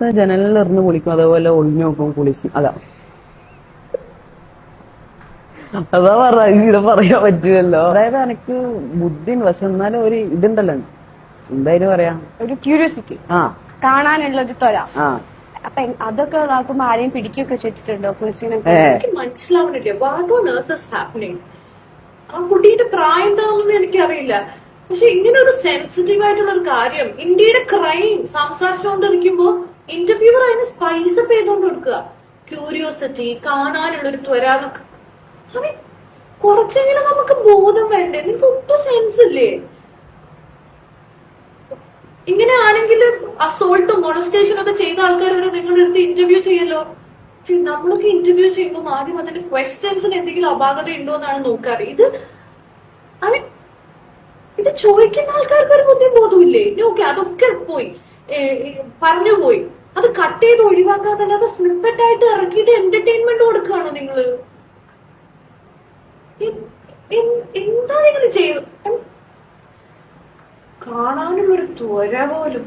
ജനലിൽ എറിഞ്ഞ് കുളിക്കും അതേപോലെ ഒളിഞ്ഞു നോക്കും കുളിക്കും അതാ. അതാ പറഞ്ഞ ഇവിടെ പറയാൻ പറ്റുമല്ലോ അതായത് എനിക്ക് ബുദ്ധി ഉണ്ട് പക്ഷെ എന്നാലും ഒരു ഇതുണ്ടല്ലോ. എന്തായാലും പറയാ. ഒരു ക്യൂരിയോസിറ്റി. ആ. കാണാനുള്ള ഒരു തൊര ആ. അപ്പൊ അതൊക്കെ ഇതാക്കുമ്പോ ആരെയും പിടിക്കുകയൊക്കെ ചെയ്തിട്ടുണ്ടോ ഏ. എനിക്ക് മനസ്സിലാവണില്ല. What on earth is happening ആ കുട്ടീന്റെ പ്രായം എന്താണെന്ന് എനിക്കറിയില്ല. പക്ഷെ ഇങ്ങനെ ഒരു സെൻസിറ്റീവ് ആയിട്ടുള്ള ഒരു കാര്യം. ഇന്ത്യയുടെ ക്രൈം സംസാരിച്ചുകൊണ്ടിരിക്കുമ്പോ ഇന്റർവ്യൂവർ അതിന് സ്പൈസ് അപ്പ് ചെയ്തുകൊണ്ട് കൊടുക്കുക. ക്യൂരിയോസിറ്റി കാണാനുള്ള ഒരു ത്വര. എന്നൊക്കെ കുറച്ചെങ്കിലും നമുക്ക് ബോധം വേണ്ടേ? നിങ്ങൾക്ക് ഒട്ടും സെൻസ് ഇല്ലേ? ഇങ്ങനെ ആണെങ്കിൽ അസോൾട്ടും മോണസ്റ്റേഷനും ഒക്കെ ചെയ്ത ആൾക്കാർ വരെ നിങ്ങളുടെ അടുത്ത് ഇന്റർവ്യൂ ചെയ്യല്ലോ. നമ്മളൊക്കെ ഇന്റർവ്യൂ ചെയ്യുമ്പോൾ ആദ്യം അതിന്റെ ക്വസ്റ്റ്യൻസിന് എന്തെങ്കിലും അപാകത ഉണ്ടോ എന്നാണ് നോക്കാറ്. ഇത് ഇത് ചോദിക്കുന്ന ആൾക്കാർക്ക് ഒരു ബുദ്ധിയും ബോധമില്ലേ ഓക്കെ അതൊക്കെ പോയി. ഏ, ഏ, പറഞ്ഞു പോയി അത് കട്ട് ചെയ്ത് ഒഴിവാക്കാതെ അല്ലാതെ സ്നിപ്പറ്റ് ആയിട്ട് ഇറക്കിയിട്ട് എന്റർടൈൻമെന്റ് കൊടുക്കുകയാണോ നിങ്ങൾ? എന്താ നിങ്ങൾ ചെയ്തു കാണാനുള്ളൊരു ത്വര പോലും